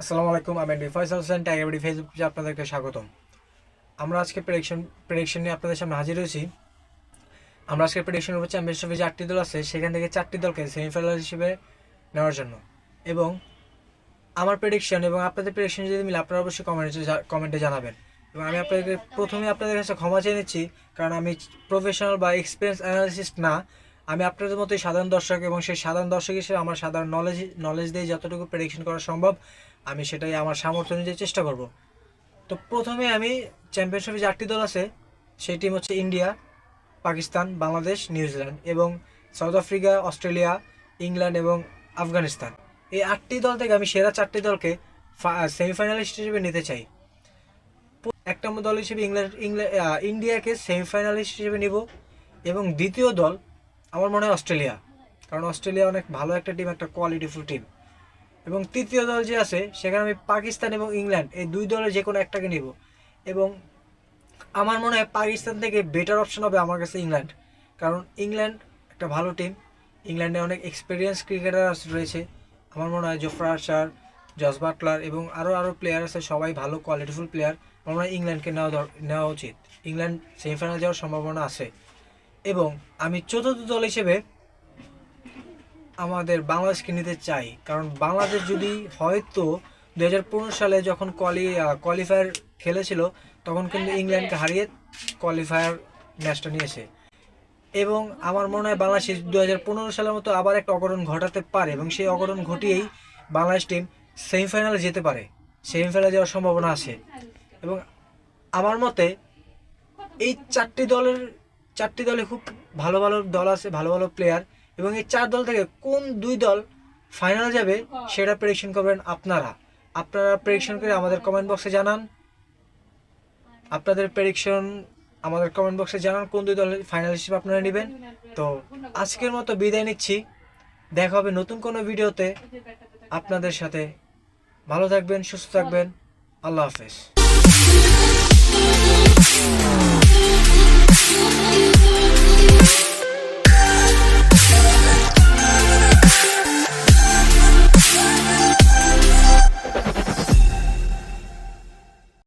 আসসালামু আলাইকুম, আমি এমডি ফয়সাল হোসেন টাইগারবাড়ি ফেসবুক পেজে আপনাদেরকে স্বাগতম। আমরা আজকে প্রেডিকশন প্রেডিকশন নিয়ে আপনাদের সামনে হাজির হয়েছি। আমরা আজকে প্রেডিকশন করব চ্যাম্পিয়নশিপে যে আটটি দল আছে, সেখান থেকে চারটি দলকে সেমিফাইনাল হিসেবে নেওয়ার জন্য। এবং আমার প্রেডিকশন এবং আপনাদের প্রেডিকশন যদি মিলে, আপনারা অবশ্যই কমেন্টে কমেন্টে জানাবেন। এবং আমি আপনাদেরকে প্রথমে আপনাদের কাছে ক্ষমা চেয়ে নিচ্ছি, কারণ আমি প্রফেশনাল বা এক্সপিরিয়েন্স অ্যানালিসিস্ট না। আমি আপনাদের মতোই সাধারণ দর্শক এবং সেই সাধারণ দর্শক হিসেবে আমার সাধারণ নলেজ নলেজ দিয়ে যতটুকু প্রেডিকশন করা সম্ভব, আমি সেটাই আমার সামর্থ্য অনুযায়ী চেষ্টা করব। তো প্রথমে আমি চ্যাম্পিয়নশিপে আটটি দল আছে, সেই টিম হচ্ছে India Pakistan, Bangladesh New Zealand এবং সাউথ আফ্রিকা অস্ট্রেলিয়া ইংল্যান্ড এবং আফগানিস্তান। এই আটটি দল থেকে আমি সেরা চারটি দলকে সেমিফাইনালিস্ট হিসেবে নিতে চাই। এক নম্বর দল হিসেবে ইংল্যান্ড ইন্ডিয়াকে সেমিফাইনালিস্ট হিসেবে নিব এবং দ্বিতীয় দল আমার মনে হয় অস্ট্রেলিয়া। কারণ অস্ট্রেলিয়া অনেক ভালো একটা টিম একটা কোয়ালিটিফুল টিম এবং তৃতীয় দল যে আছে, সেখানে আমি পাকিস্তান এবং ইংল্যান্ড, এই দুই দলের যে কোনো একটাকে নিব। এবং আমার মনে হয় পাকিস্তান থেকে বেটার অপশন হবে আমার কাছে ইংল্যান্ড। কারণ ইংল্যান্ড একটা ভালো টিম ইংল্যান্ডে অনেক এক্সপিরিয়েন্স ক্রিকেটার রয়েছে। আমার মনে হয় জোফরা আর্চার জস বাটলার এবং আরও আরও প্লেয়ার আছে, সবাই ভালো কোয়ালিটিফুল প্লেয়ার আমার মনে হয় ইংল্যান্ডকে নেওয়া নেওয়া উচিত। ইংল্যান্ড সেমিফাইনাল যাওয়ার সম্ভাবনা আছে। এবং আমি চতুর্থ দল হিসেবে আমাদের বাংলাদেশকে নিতে চাই। কারণ বাংলাদেশ যদি হয়তো দু হাজার পনেরো সালে যখন কোয়ালি কোয়ালিফায়ার খেলেছিল, তখন কিন্তু ইংল্যান্ডকে হারিয়ে কোয়ালিফায়ার ম্যাচটা নিয়েছে। এবং আমার মনে হয় বাংলাদেশ দু হাজার পনেরো সালের মতো আবার একটা অঘটন ঘটাতে পারে এবং সেই অঘটন ঘটিয়েই বাংলাদেশ টিম সেমিফাইনালে যেতে পারে। সেমিফাইনালে যাওয়ার সম্ভাবনা আছে। এবং আমার মতে এই চারটি দলের চারটি দলে খুব ভালো ভালো দল আছে ভালো ভালো প্লেয়ার এবং এই চার দল থেকে কোন দুই দল ফাইনাল যাবে সেটা প্রেডিকশন করবেন আপনারা। আপনারা প্রেডিকশন করে আমাদের কমেন্ট বক্সে জানান। আপনাদের প্রেডিকশন আমাদের কমেন্ট বক্সে জানান কোন দুই দল ফাইনাল হিসেবে আপনারা নেবেন। তো আজকের মতো বিদায় নিচ্ছি। দেখা হবে নতুন কোনো ভিডিওতে আপনাদের সাথে ভালো থাকবেন সুস্থ থাকবেন। আল্লাহ হাফেজ।